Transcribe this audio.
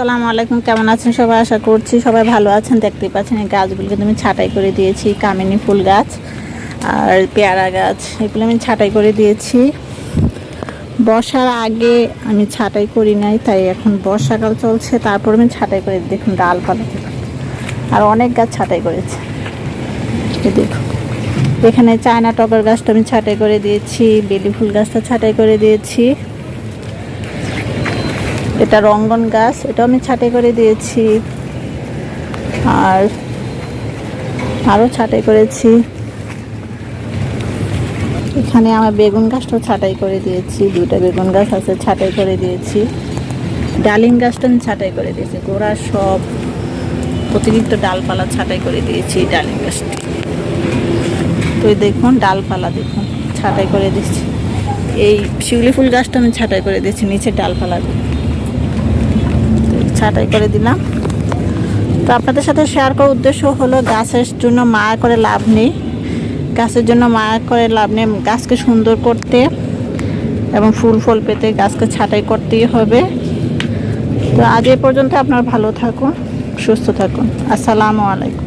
সালামু আলাইকুম, কেমন আছেন সবাই? আশা করছি সবাই ভালো আছেন। দেখতেই পাচ্ছেন এই গাছগুলোকে আমি ছাঁটাই করে দিয়েছি, কামিনী ফুল গাছ আর পেয়ারা গাছ। এগুলো আমি ছাঁটাই করে দিয়েছি। বর্ষার আগে আমি ছাঁটাই করি নাই, তাই এখন বর্ষাকাল চলছে। তারপর আমি ছাঁটাই করে দেখুন, ডালপালা। আর অনেক গাছ ছাঁটাই করেছে। দেখুন। এখানে চায়না টগর গাছটা আমি ছাঁটাই করে দিয়েছি, বেলি ফুল গাছটা ছাঁটাই করে দিয়েছি। এটা রঙ্গন গাছ এটা আমি ছাঁটাই করে দিয়েছি। আর আরও ছাঁটাই করেছি। এখানে আমার বেগুন গাছটাও ছাঁটাই করে দিয়েছি দুটা বেগুন গাছ আছে, ছাঁটাই করে দিয়েছি। ডালিম গাছটা আমি ছাঁটাই করে দিয়েছি, গোড়া সব অতিরিক্ত ডালপালা ছাঁটাই করে দিয়েছি ডালিম গাছটি। তো দেখুন, ডালপালা দেখুন, ছাঁটাই করে দিচ্ছি এই শিউলি ফুল গাছটা আমি ছাঁটাই করে দিয়েছি নিচে ডালপালা দিয়ে ছাঁটাই করে দিলাম। তো আপনাদের সাথে শেয়ার করার উদ্দেশ্য হলো, গাছের জন্য মায়া করে লাভ নেই। গাছের জন্য মায়া করে লাভ নেই, গাছকে সুন্দর করতে এবং ফুল ফল পেতে গাছকে ছাঁটাই করতেই হবে। তো আজ এ পর্যন্ত আপনার ভালো থাকুন, সুস্থ থাকুন। আসসালামু আলাইকুম।